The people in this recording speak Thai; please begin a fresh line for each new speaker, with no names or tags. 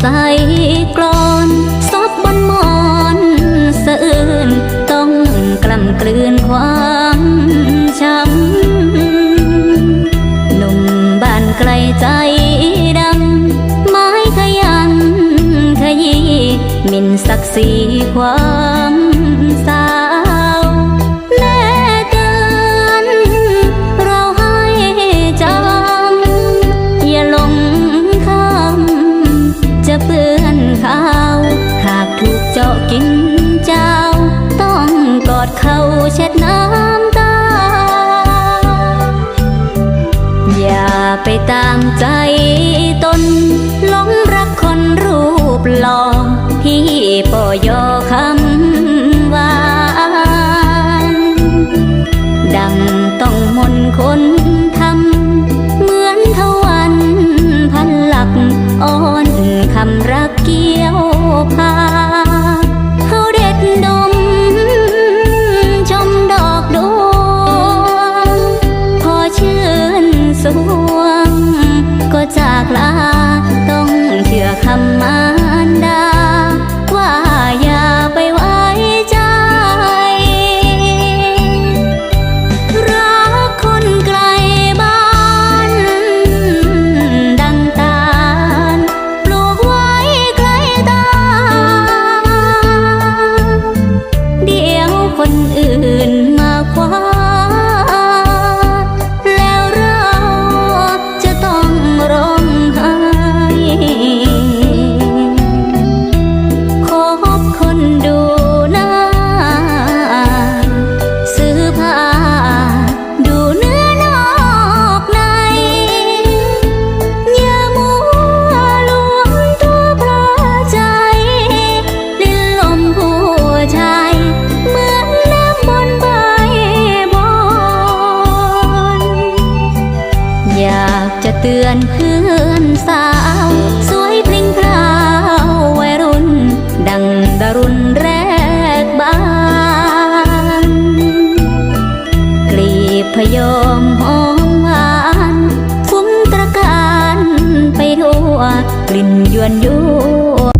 ใสกรอนซอบบนมอนสะอื่นต้องกล่ำกลืนความช้ำหนุ่มบ้านไกลใจดำไม้ขยันขยี้มินศักดิ์ศรีความสา ไปตามใจตนหลงรักคนรูปหล่อพี่ปอยอ เตือนเพื่อนสาว สวยพริ้งพราววัยรุ่น ดังดารุนแรกบานกรีบพยอมหอมหวานฟุ้งตะการไปทั่วกลิ่นยวนยั่ว